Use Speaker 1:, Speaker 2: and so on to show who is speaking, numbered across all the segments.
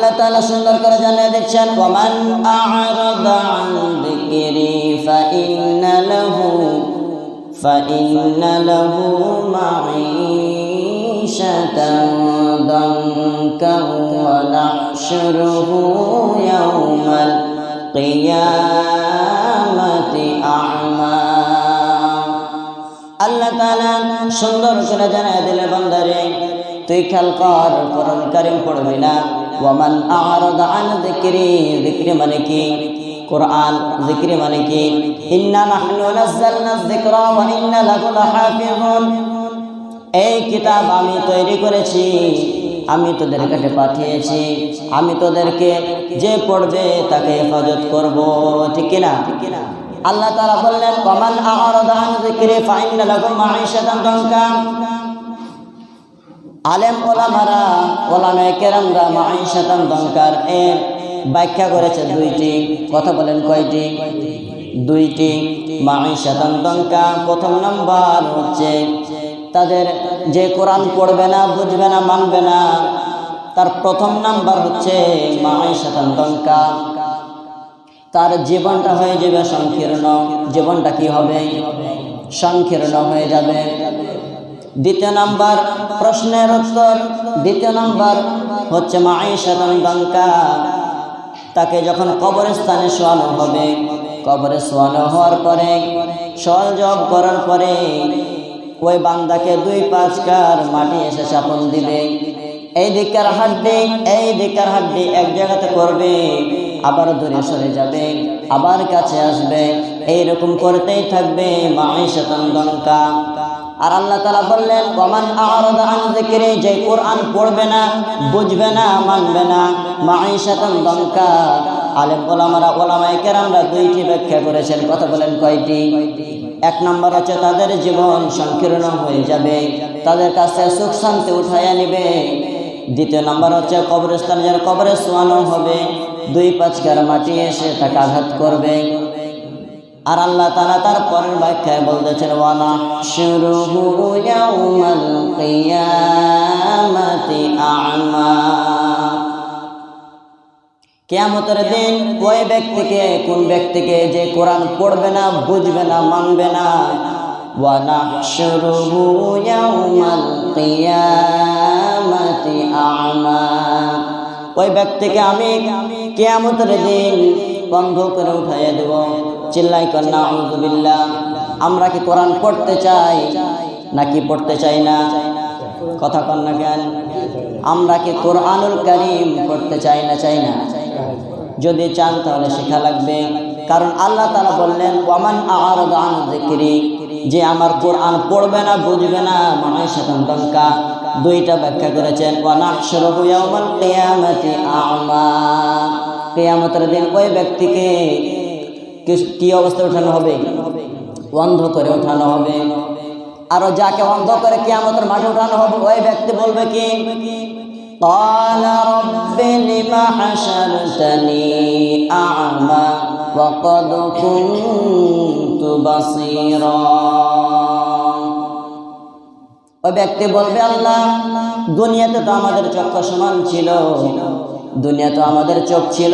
Speaker 1: আল্লাহ তাআলা সুন্দর করে জানিয়ে দিচ্ছেন, ওমান আ'রাদা আন যিকরি ফাইন্না লাহু ফাইন্না লাহু মাঈশাতান দানকা ওয়া নাহশুরুহু ইয়াওমাল কিয়ামাতি আ'মা। আল্লাহ সুন্দর করে জানায় দিলে বান্দারে, তুই খেয়াল কর, কোরআন পড়বি না। ওয়ামান আন যিকরি যিকরি মানে কি? যিকরি মানে কি? ইন্না নাহনু নাযালনা যিকরা ওয়া ইন্না লাহু এই কিতাব আমি তৈরি করেছি, আমি তোদের কাছে পাঠিয়েছি, আমি তোদেরকে যে পড়বে তাকে হেফাজত করব, ঠিক কিনা আল্লাহ তাআলা বললেন কমান আ'রাদা আন যিকরি, ফাইন্না লাহু মাঈশাতান দানকা। আলেম ওলামারা, ওলামায়ে কেরামরা মাঈশাতান দানকার এর ব্যাখ্যা করেছে দুইটি, কথা বলেন কয়টি? দুইটি মাঈশাতান দানকা প্রথম নাম্বার হচ্ছে, তাদের যে কোরআন পড়বে না, বুঝবে না, মানবে না, তার প্রথম নাম্বার হচ্ছে মাঈশাতান দানকা তার জীবনটা হয়ে যাবে সংকীর্ণ। জীবনটা কি হবে? সংকীর্ণ হয়ে যাবে। দ্বিতীয় নাম্বার, প্রশ্নের উত্তর দ্বিতীয় নাম্বার হচ্ছে মাঈশাতান দানকা তাকে যখন কবরস্থানে শোয়ানো হবে, কবরে শোয়ানো হওয়ার পরে সল জব করার পরে ওই বান্দাকে দুই পাঁচকার মাটি এসে চাপন দিবে। এই দিককার হাড্ডি, এই দিককার হাড্ডি এক জায়গাতে করবে, আবার দূরে সরে যাবে, আবার কাছে আসবে। এইরকম করতেই থাকবে মাঈশাতান দানকা আর আল্লাহ তালা বললেন কমান আরাদা আন যিকরি যে কোরআন পড়বে না, বুঝবে না, মানবে না, মাঈশাতান দানকা আলেম ওলামারা, ওলামায়ে কেরামরা দুইটি ব্যাখ্যা করেছেন। কথা বলেন কয়টি? এক নম্বর হচ্ছে, তাদের জীবন সংকীর্ণ হয়ে যাবে, তাদের কাছে সুখ শান্তি উঠাইয়া নিবে। দ্বিতীয় নম্বর হচ্ছে, কবরস্থান যার কবরে শোয়ানো হবে, দুই পাঁচকার মাটি এসে তাকে আঘাত করবে। আর আল্লাহ তাআলা তার পরের ব্যাখ্যায় বলতেছেন ওয়ানা শুরুহু ইয়াউমাল কিয়ামতের দিন ওই ব্যক্তিকে, কোন ব্যক্তিকে যে কোরআন পড়বে না, বুঝবে না, মানবে না কিয়ামাতি আ'মা। ওই ব্যক্তিকে আমি কিয়ামতের দিন বন্ধ করে উঠাইয়া দেব। চিল্লাই কন্যা আউযুবিল্লাহ আমরা কি কোরআন পড়তে চাই নাকি পড়তে চাই না? কথা কন্যা জ্ঞান আমরা কি কোরআনুল কারীম পড়তে চাই না চাই না? যদি চান তাহলে শেখা লাগবে। কারণ আল্লাহ তাআলা বললেন, ওয়ামান আন যিকরি। যে আমার কোরআন পড়বে না, বুঝবে না মাঈশাতান দানকা দুইটা ব্যাখ্যা করেছেন কিয়ামতের দিন ওই ব্যক্তিকে কি- কি অবস্থায় ওঠানো হবে অন্ধ করে ওঠানো হবে আরো যাকে অন্ধ করে কিয়ামতের মাঠে ওঠানো হবে ওই ব্যক্তি বলবে কি قال رب لم حشرتني أعمى وقد كنت بصيرا ওই ব্যক্তি বলবে আল্লাহ দুনিয়াতে তো আমাদের চক্ষু সমান ছিল দুনিয়া তো আমাদের চোখ ছিল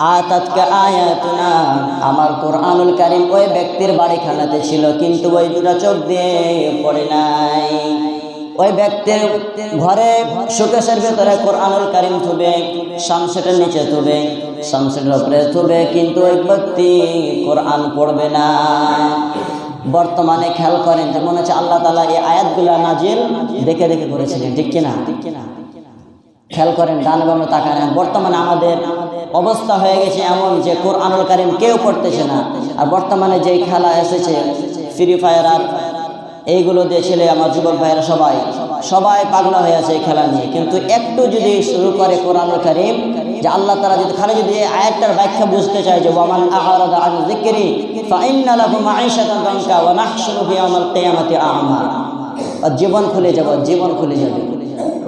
Speaker 1: আতাতকা আয়াতুনা। আমার কোরআনুল কারিম ওই ব্যক্তির বাড়িখানাতে ছিল, কিন্তু ওই দুটা চোখ দিয়ে পড়ে নাই। ওই ব্যক্তির ঘরে শোকেশের ভেতরে কোরআনুল কারিম থুবে সামসেটের নিচে থুবে সামসেটের উপরে থুবে, কিন্তু ওই ব্যক্তি কোরআন পড়বে না। বর্তমানে খেয়াল করেন যে মনে হচ্ছে আল্লাহ তালা এই আয়াতগুলা নাজিল দেখে দেখে করেছিলেন ঠিক কিনা ঠিক কিনা? খেয়াল করেন, ডান বামে তাকায় না। বর্তমানে আমাদের অবস্থা হয়ে গেছে এমন যে কোরআনুল কারিম কেউ পড়তেছে না। আর বর্তমানে যেই খেলা এসেছে ফ্রি ফায়ার আর এইগুলো দিয়ে ছেলে আমার যুবক ভাইয়েরা সবাই সবাই পাগলা হয়ে আছে এই খেলা নিয়ে। কিন্তু একটু যদি শুরু করে কোরআনুল কারিম, যে আল্লাহ তারা যদি খালি যদি আয়াতটার ব্যাখ্যা বুঝতে চায় যে ওয়ামান আহরাদা আন যিকরি, ফাইন্না লাহু মাঈশাতান দাঙ্কা ওয়া নাহশুরু বিয়ামাল কিয়ামাতি আ'মা। জীবন খুলে যাবে, জীবন খুলে যাবে।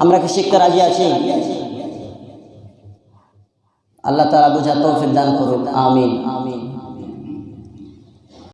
Speaker 1: আমরা কি শিখতে রাজি আছি? আল্লাহ তারা বুঝা তৌফিক দান করুন আমিন আমিন।